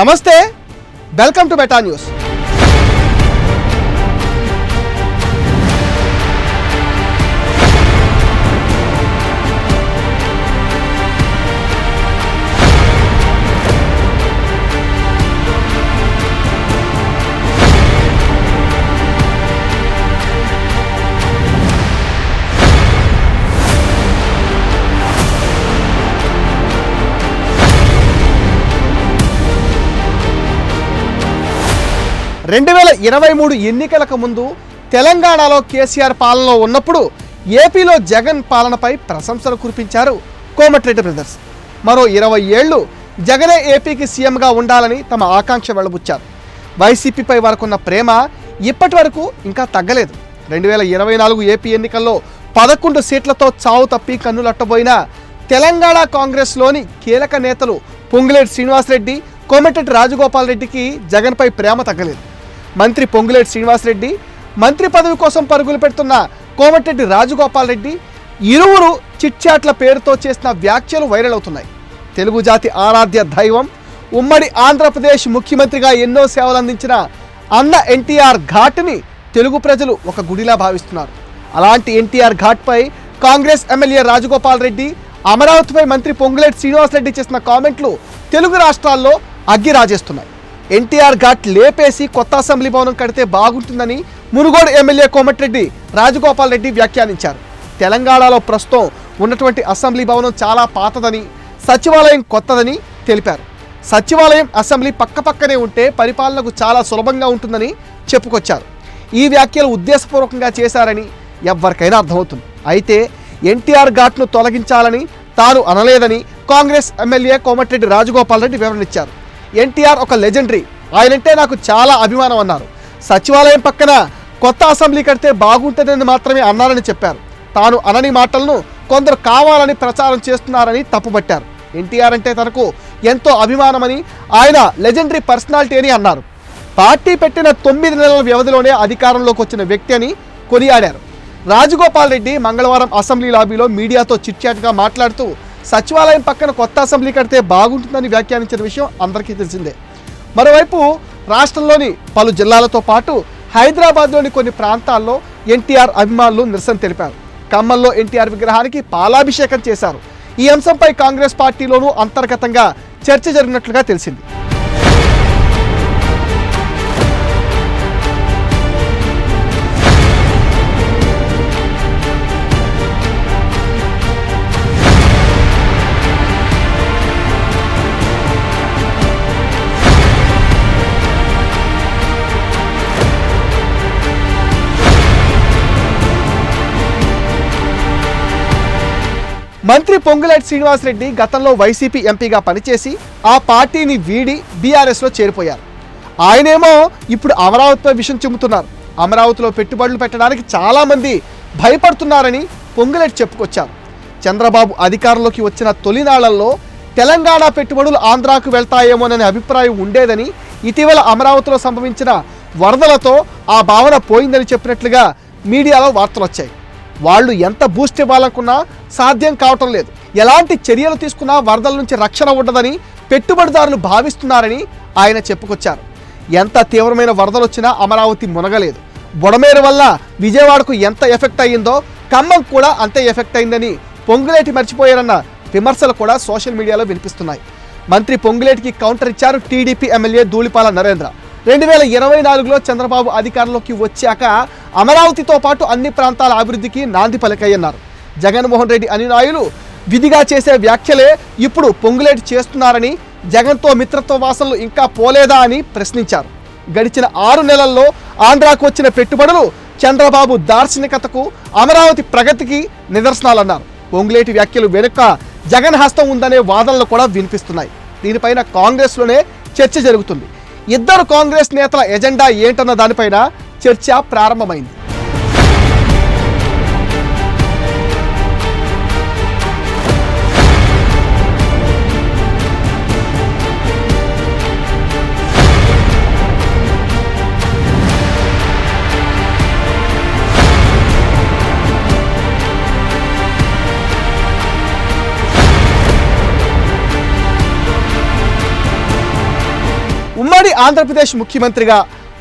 నమస్తే welcome to beta news రెండు వేల ఇరవై మూడు ఎన్నికలకు ముందు తెలంగాణలో కేసీఆర్ పాలనలో ఉన్నప్పుడు ఏపీలో జగన్ పాలనపై ప్రశంసలు కురిపించారు కోమటిరెడ్డి బ్రదర్స్. మరో ఇరవై ఏళ్ళు జగనే ఏపీకి సీఎంగా ఉండాలని తమ ఆకాంక్ష వెళ్ళబుచ్చారు వైసీపీపై వారికున్న ప్రేమ ఇప్పటి వరకు ఇంకా తగ్గలేదు. రెండు వేల ఇరవై నాలుగు ఏపీ ఎన్నికల్లో పదకొండు సీట్లతో చావు తప్పి కన్నులట్టబోయిన తెలంగాణ కాంగ్రెస్లోని కీలక నేతలు పొంగులేటి శ్రీనివాసరెడ్డి కోమటిరెడ్డి రాజగోపాల్ రెడ్డికి జగన్పై ప్రేమ తగ్గలేదు. మంత్రి పొంగులేటి శ్రీనివాసరెడ్డి మంత్రి పదవి కోసం పరుగులు పెడుతున్న కోమటిరెడ్డి రాజగోపాల్ రెడ్డి ఇరువురు చిట్చాట్ల పేరుతో చేసిన వ్యాఖ్యలు వైరల్ అవుతున్నాయి. తెలుగు జాతి ఆరాధ్య దైవం ఉమ్మడి ఆంధ్రప్రదేశ్ ముఖ్యమంత్రిగా ఎన్నో సేవలు అందించిన అన్న ఎన్టీఆర్ ఘాట్ని తెలుగు ప్రజలు ఒక గుడిలా భావిస్తున్నారు. అలాంటి ఎన్టీఆర్ ఘాట్పై కాంగ్రెస్ ఎమ్మెల్యే రాజగోపాల్ రెడ్డి అమరావతిపై మంత్రి పొంగులేటి శ్రీనివాసరెడ్డి చేసిన కామెంట్లు తెలుగు రాష్ట్రాల్లో అగ్గి రాజేస్తున్నాయి ఎన్టీఆర్ ఘాట్ లేపేసి కొత్త అసెంబ్లీ భవనం కడితే బాగుంటుందని మునుగోడు ఎమ్మెల్యే కోమటిరెడ్డి రాజగోపాల్ రెడ్డి వ్యాఖ్యానించారు. తెలంగాణలో ప్రస్తుతం ఉన్నటువంటి అసెంబ్లీ భవనం చాలా పాతదని సచివాలయం కొత్తదని తెలిపారు. సచివాలయం అసెంబ్లీ పక్కపక్కనే ఉంటే పరిపాలనకు చాలా సులభంగా ఉంటుందని చెప్పుకొచ్చారు. ఈ వ్యాఖ్యలు ఉద్దేశపూర్వకంగా చేశారని ఎవ్వరికైనా అర్థమవుతుంది. అయితే ఎన్టీఆర్ ఘాట్ను తొలగించాలని తాను అనలేదని కాంగ్రెస్ ఎమ్మెల్యే కోమటిరెడ్డి రాజగోపాల్ రెడ్డి వివరణిచ్చారు. ఎన్టీఆర్ ఒక లెజెండరీ. ఆయనంటే నాకు చాలా అభిమానం అన్నారు. సచివాలయం పక్కన కొత్త అసెంబ్లీ కడితే బాగుంటుందని మాత్రమే అన్నారని చెప్పారు. తాను అనని మాటలను కొందరు కావాలని ప్రచారం చేస్తున్నారని తప్పుపట్టారు. ఎన్టీఆర్ అంటే తనకు ఎంతో అభిమానమని ఆయన లెజెండరీ పర్సనాలిటీ అని అన్నారు. పార్టీ పెట్టిన తొమ్మిది నెలల వ్యవధిలోనే అధికారంలోకి వచ్చిన వ్యక్తి అని కొనియాడారు. రాజగోపాల్ రెడ్డి మంగళవారం అసెంబ్లీ లాబీలో మీడియాతో చిట్చాట్గా మాట్లాడుతూ సచివాలయం పక్కన కొత్త అసెంబ్లీ కడితే బాగుంటుందని వ్యాఖ్యానించిన విషయం అందరికీ తెలిసిందే. మరోవైపు రాష్ట్రంలోని పలు జిల్లాలతో పాటు హైదరాబాద్లోని కొన్ని ప్రాంతాల్లో ఎన్టీఆర్ అభిమానులు నిరసన తెలిపారు. ఖమ్మంలో ఎన్టీఆర్ విగ్రహానికి పాలాభిషేకం చేశారు. ఈ అంశంపై కాంగ్రెస్ పార్టీలోనూ అంతర్గతంగా చర్చ జరిగినట్లుగా తెలిసింది. మంత్రి పొంగులేటి శ్రీనివాసరెడ్డి గతంలో వైసీపీ ఎంపీగా పనిచేసి ఆ పార్టీని వీడి బీఆర్ఎస్లో చేరిపోయారు. ఆయనేమో ఇప్పుడు అమరావతిపై విషయం చెబుతున్నారు అమరావతిలో పెట్టుబడులు పెట్టడానికి చాలామంది భయపడుతున్నారని పొంగులేటి చెప్పుకొచ్చారు. చంద్రబాబు అధికారంలోకి వచ్చిన తొలినాళ్ళలో తెలంగాణ పెట్టుబడులు ఆంధ్రాకు వెళ్తాయేమోననే అభిప్రాయం ఉండేదని ఇటీవల అమరావతిలో సంభవించిన వరదలతో ఆ భావన పోయిందని చెప్పినట్లుగా మీడియాలో వార్తలు వచ్చాయి వాళ్ళు ఎంత బూస్ట్ ఇవ్వాలనుకున్నా సాధ్యం కావటం లేదు. ఎలాంటి చర్యలు తీసుకున్నా వరదల నుంచి రక్షణ ఉండదని పెట్టుబడిదారులు భావిస్తున్నారని ఆయన చెప్పుకొచ్చారు. ఎంత తీవ్రమైన వరదలు వచ్చినా అమరావతి మునగలేదు. బుడమేరు వల్ల విజయవాడకు ఎంత ఎఫెక్ట్ అయ్యిందో ఖమ్మం కూడా అంతే ఎఫెక్ట్ అయిందని పొంగులేటి మర్చిపోయారన్న విమర్శలు కూడా సోషల్ మీడియాలో వినిపిస్తున్నాయి. మంత్రి పొంగులేటికి కౌంటర్ ఇచ్చారు టీడీపీ ఎమ్మెల్యే ధూళిపాల నరేంద్ర. రెండు వేల ఇరవై నాలుగులో చంద్రబాబు అధికారంలోకి వచ్చాక అమరావతితో పాటు అన్ని ప్రాంతాల అభివృద్ధికి నాంది పలికాయన్నారు. జగన్మోహన్ రెడ్డి అనునాయులు విధిగా చేసే వ్యాఖ్యలే ఇప్పుడు పొంగులేటి చేస్తున్నారని జగన్తో మిత్రత్వ వాసనలు ఇంకా పోలేదా అని ప్రశ్నించారు. గడిచిన ఆరు నెలల్లో ఆంధ్రాకు వచ్చిన పెట్టుబడులు చంద్రబాబు దార్శనికతకు అమరావతి ప్రగతికి నిదర్శనాలన్నారు. పొంగులేటి వ్యాఖ్యలు వెనుక జగన్ హస్తం ఉందనే వాదనలు కూడా వినిపిస్తున్నాయి. దీనిపైన కాంగ్రెస్లోనే చర్చ జరుగుతుంది. ఇద్దరు కాంగ్రెస్ నేతల ఎజెండా ఏంటన్న దానిపైన చర్చ ప్రారంభమైంది. ఆంధ్రప్రదేశ్ ముఖ్యమంత్రిగా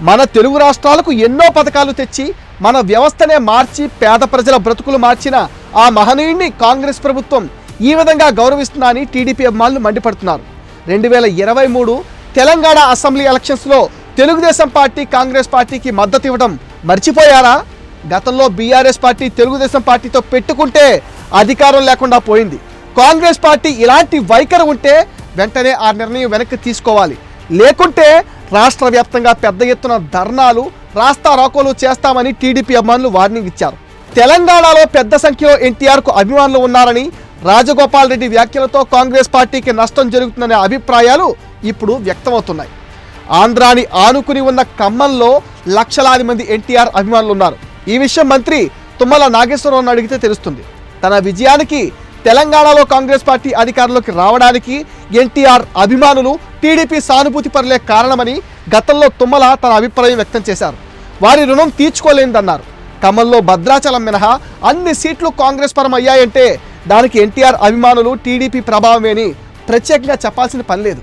మన తెలుగు రాష్ట్రాలకు ఎన్నో పథకాలు తెచ్చి మన వ్యవస్థనే మార్చి పేద ప్రజల బ్రతుకులు మార్చిన ఆ మహనీయుడిని కాంగ్రెస్ ప్రభుత్వం ఈ విధంగా గౌరవిస్తున్నా అని టీడీపీ అభిమానులు మండిపడుతున్నారు. రెండు వేల ఇరవై మూడు తెలంగాణ అసెంబ్లీ ఎలక్షన్స్లో తెలుగుదేశం పార్టీ కాంగ్రెస్ పార్టీకి మద్దతు ఇవ్వడం మర్చిపోయారా? గతంలో బీఆర్ఎస్ పార్టీ తెలుగుదేశం పార్టీతో పెట్టుకుంటే అధికారం లేకుండా పోయింది. కాంగ్రెస్ పార్టీ ఇలాంటి వైఖరి ఉంటే వెంటనే ఆ నిర్ణయం వెనక్కి తీసుకోవాలి. లేకుంటే రాష్ట్ర వ్యాప్తంగా పెద్ద ఎత్తున ధర్నాలు రాస్తా రాకోలు చేస్తామని టీడీపీ అభిమానులు వార్నింగ్ ఇచ్చారు. తెలంగాణలో పెద్ద సంఖ్యలో ఎన్టీఆర్కు అభిమానులు ఉన్నారని రాజగోపాల్ రెడ్డి వ్యాఖ్యలతో కాంగ్రెస్ పార్టీకి నష్టం జరుగుతుందనే అభిప్రాయాలు ఇప్పుడు వ్యక్తమవుతున్నాయి. ఆంధ్రాని ఆనుకుని ఉన్న ఖమ్మంలో లక్షలాది మంది ఎన్టీఆర్ అభిమానులు ఉన్నారు. ఈ విషయం మంత్రి తుమ్మల నాగేశ్వరరావును అడిగితే తెలుస్తుంది. తన విజయానికి తెలంగాణలో కాంగ్రెస్ పార్టీ అధికారంలోకి రావడానికి ఎన్టీఆర్ అభిమానులు టీడీపీ సానుభూతి పరులే కారణమని గతంలో తుమ్మల తన అభిప్రాయం వ్యక్తం చేశారు. వారి రుణం తీర్చుకోలేనిదన్నారు ఖమ్మంలో భద్రాచలం మినహా అన్ని సీట్లు కాంగ్రెస్ పరం అయ్యాయంటే దానికి ఎన్టీఆర్ అభిమానులు టీడీపీ ప్రభావమేని ప్రత్యేకంగా చెప్పాల్సిన పని లేదు.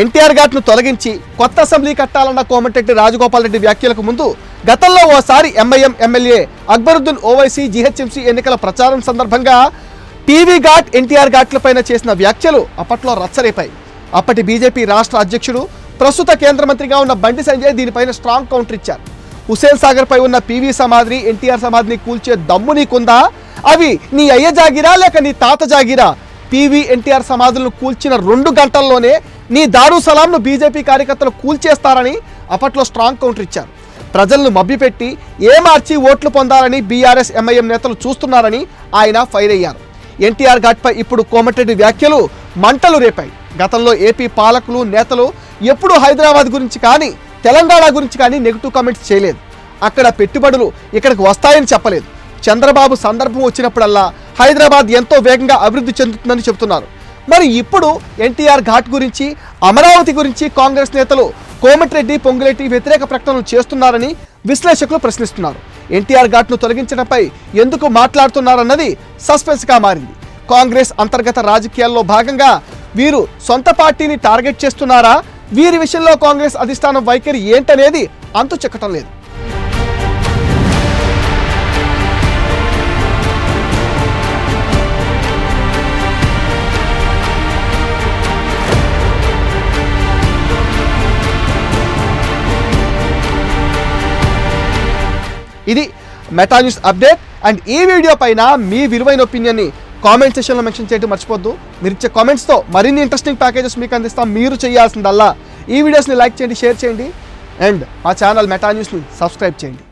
ఎన్టీఆర్ ఘాట్ను తొలగించి కొత్త అసెంబ్లీ కట్టాలన్న కోమటిరెడ్డి రాజగోపాల్ రెడ్డి వ్యాఖ్యలకు ముందు గతంలో ఓసారి MIM MLA Akbaruddin Owaisi GHMC ఎన్నికల ప్రచారం సందర్భంగా టీవీ ఘాట్ ఎన్టీఆర్ ఘాట్లపైన చేసిన వ్యాఖ్యలు అప్పట్లో రచ్చరేపాయి. అప్పటి బీజేపీ రాష్ట్ర అధ్యక్షుడు ప్రస్తుత కేంద్ర మంత్రిగా ఉన్న బండి సంజయ్ దీనిపైన స్ట్రాంగ్ కౌంటర్ ఇచ్చారు. హుసేన్ సాగర్ పై ఉన్న పీవీ సమాధిని ఎన్టీఆర్ సమాధిని కూల్చే దమ్ము నీకుందా? అవి నీ అయ్య జాగిరా లేక నీ తాత జాగిరా? పీవీ ఎన్టీఆర్ సమాధులను కూల్చిన రెండు గంటల్లోనే నీ దారు సలాంను బీజేపీ కార్యకర్తలు కూల్చేస్తారని అప్పట్లో స్ట్రాంగ్ కౌంటర్ ఇచ్చారు. ప్రజలను మభ్యపెట్టి ఏమార్చి ఓట్లు పొందాలని బీఆర్ఎస్ ఎంఐఎం నేతలు చూస్తున్నారని ఆయన ఫైర్ అయ్యారు. ఎన్టీఆర్ ఘాట్పై ఇప్పుడు కోమటిరెడ్డి వ్యాఖ్యలు మంటలు రేపాయి. గతంలో ఏపీ పాలకులు నేతలు ఎప్పుడూ హైదరాబాద్ గురించి కానీ తెలంగాణ గురించి కానీ నెగిటివ్ కామెంట్స్ చేయలేదు. అక్కడ పెట్టుబడులు ఇక్కడికి వస్తాయని చెప్పలేదు. చంద్రబాబు సందర్భం వచ్చినప్పుడల్లా హైదరాబాద్ ఎంతో వేగంగా అభివృద్ధి చెందుతుందని చెబుతున్నారు. మరి ఇప్పుడు ఎన్టీఆర్ ఘాట్ గురించి అమరావతి గురించి కాంగ్రెస్ నేతలు కోమటిరెడ్డి పొంగులేటి వ్యతిరేక ప్రకటనలు చేస్తున్నారని విశ్లేషకులు ప్రశ్నిస్తున్నారు. ఎన్టీఆర్ ఘాట్ను తొలగించడంపై ఎందుకు మాట్లాడుతున్నారన్నది సస్పెన్స్గా మారింది. కాంగ్రెస్ అంతర్గత రాజకీయాల్లో భాగంగా వీరు సొంత పార్టీని టార్గెట్ చేస్తున్నారా? వీరి విషయంలో కాంగ్రెస్ అధిష్టానం వైఖరి ఏంటనేది అంతు చెక్కటం లేదు. ఇది మెటా న్యూస్ అప్డేట్ అండ్ ఈ వీడియో పైన మీ విలువైన ఒపీనియన్ని కామెంట్ సెషన్లో మెన్షన్ చేయడం మర్చిపోద్దు. మీరు ఇచ్చే కామెంట్స్తో మరిన్ని ఇంట్రెస్టింగ్ ప్యాకేజెస్ మీకు అందిస్తాం. మీరు చేయాల్సిందల్లా ఈ వీడియోస్ని లైక్ చేయండి షేర్ చేయండి. అండ్ మా ఛానల్ మెటా న్యూస్ని సబ్స్క్రైబ్ చేయండి.